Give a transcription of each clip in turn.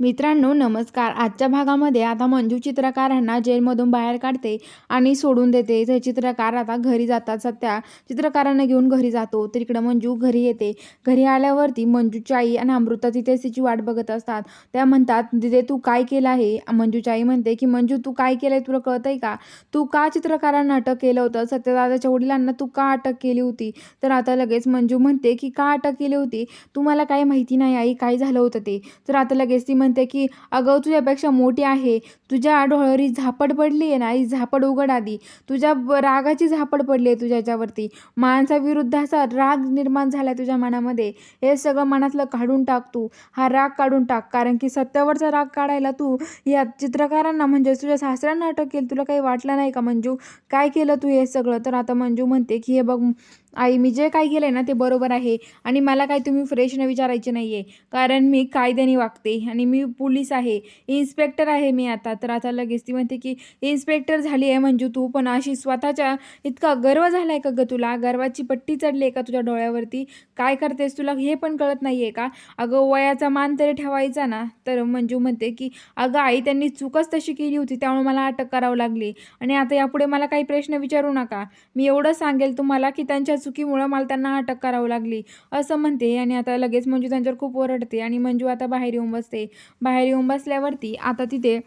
मित्रांनो नमस्कार. आजच्या भागामध्ये आता मंजू चित्रकारांना जेलमधून बाहेर काढते आणि सोडून देते. ते चित्रकार आता घरी जातात. सध्या चित्रकारांना घेऊन घरी जातो. तर इकडं मंजू घरी येते. घरी आल्यावरती मंजूची आई आणि अमृता तिथे तिची वाट बघत असतात. त्या म्हणतात तिथे तू काय केलं आहे? मंजूची आई म्हणते की मंजू तू काय केलं आहे तुला कळतंय का? तू का चित्रकारांना अटक केलं होतं? सत्यदादाच्या वडिलांना तू का अटक केली होती? तर आता लगेच मंजू म्हणते की का अटक केली होती? तुम्हाला काही माहिती नाही आई. काय झालं होतं ते? तर आता लगेच ती म्हणते की अगं तुझ्यापेक्षा मोठी आहे. तुझ्या डोळ्यावरी झापड पडली आहे ना ही झापड उघड आधी. तुझ्या रागाची झापड पडली आहे तुझ्याच्यावरती माणसाविरुद्ध असा राग निर्माण झाला आहे तुझ्या मनामध्ये. हे सगळं मनातलं काढून टाक तू. हा राग काढून टाक. कारण की सत्यावरचा राग काढायला तू या चित्रकारांना म्हणजे तुझ्या सासऱ्यांना अटक केली. तुला काही वाटलं नाही का मंजू? काय केलं तू हे सगळं? तर आता मंजू म्हणते की हे बघ आई मी जे काय केलं आहे ना ते बरोबर आहे आणि मला काही तुम्ही फ्रेशनं विचारायचे नाही आहे कारण मी कायद्याने वागते आणि मी पोलीस आहे. इन्स्पेक्टर आहे मी आता. तर आता लगेच ती म्हणते की इन्स्पेक्टर झाली आहे मंजू तू पण अशी स्वतःच्या इतका गर्व झाला आहे का ग तुला? गर्वाची पट्टी चढली आहे का तुझ्या डोळ्यावरती? काय करतेस तुला? हे पण कळत नाही आहे का? अगं वयाचा मान तरी ठेवायचा ना. तर मंजू म्हणते की अगं आई त्यांनी चूकच तशी केली होती त्यामुळे मला अटक करावं लागली. आणि आता यापुढे मला काही प्रश्न विचारू नका. मी एवढं सांगेल तुम्हाला की त्यांच्या चुकीमुळं मला त्यांना अटक करावं लागली. असं म्हणते आणि आता लगेच मंजू त्यांच्यावर खूप ओरडते आणि मंजू आता बाहेर येऊन बसते. बाहेर येऊन बसल्यावरती आता तिथे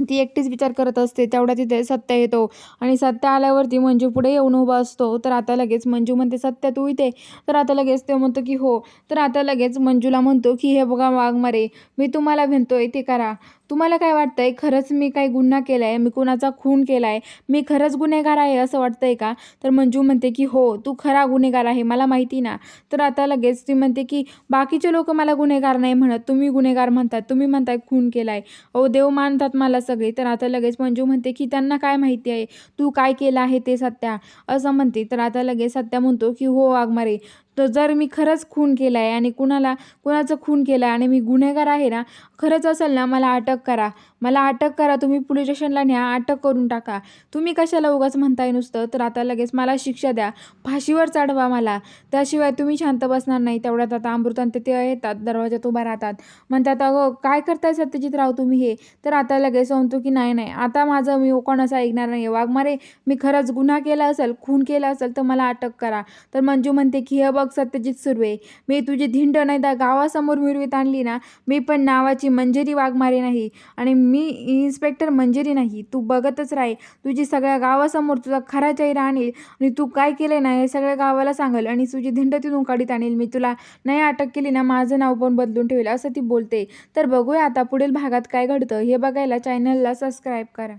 ती एकटीच विचार करत असते तेवढ्या तिथे सत्य येतो. आणि सत्य आल्यावरती मंजू पुढे येऊन उभा असतो. तर आता लगेच मंजू म्हणते सत्य तू इथे? तर आता लगेच ते म्हणतो की हो. तर आता लगेच मंजूला म्हणतो की हे बघा वाघमारे मी तुम्हाला म्हणतोय ते करा. तुम्हाला काय वाटतंय? खरंच मी काही गुन्हा केला आहे मी कुणाचा खून केला आहे मी खरंच गुन्हेगार आहे असं वाटतंय का? तर मंजू म्हणते की हो तू खरा गुन्हेगार आहे मला माहिती ना. तर आता लगेच ती म्हणते की बाकीचे लोक मला गुन्हेगार नाही म्हणत. तुम्ही गुन्हेगार म्हणतात. तुम्ही म्हणताय खून केला आहे अहो देव मानतात मला सगळे. तर आता लगेच मंजू म्हणते की त्यांना काय माहिती आहे? तू काय केलं आहे ते सत्या? असं म्हणते. तर आता लगेच सत्या म्हणतो की हो वाघमारे तर जर मी खरंच खून केला आहे आणि कुणाला कुणाचं खून केलं आहे आणि मी गुन्हेगार आहे ना खरंच असेल ना मला अटक करा. मला अटक करा तुम्ही पोलीस स्टेशनला न्या अटक करून टाका. तुम्ही कशाला उगाच म्हणताय नुसतं? तर आता लगेच मला शिक्षा द्या. फाशीवर चढवा मला. त्याशिवाय तुम्ही शांत बसणार नाही. तेवढ्यात आता अमृतांत ते येतात दरवाजात उभा राहतात. म्हणतात अगं काय करताय सत्यजित राव तुम्ही हे? तर आता लगेच म्हणतो की नाही नाही. आता माझं मी कोणाचं ऐकणार नाही वाघमारे मी खरंच गुन्हा केला असेल खून केला असेल तर मला अटक करा. तर मंजू म्हणते की हे बघ सत्यजित सुर्वे मी तुझी धिंड नाही त्या गावासमोर मिरवीत आणली ना मी पण नावाची मंजेरी वाघमारे नाही आणि मी इन्स्पेक्टर मंजेरी नाही. तू बघतच राही तुझी सगळ्या गावासमोर तुझा खरा चेहरा आणील आणि तू काय केले ना हे सगळ्या गावाला सांगेल आणि तुझी धिंड तिथून काढीत आणील. मी तुला नाही अटक केली ना माझं नाव पण बदलून ठेवेल असं ती बोलते. तर बघूया आता पुढील भागात काय घडतं. हे बघायला चॅनलला सबस्क्राईब करा.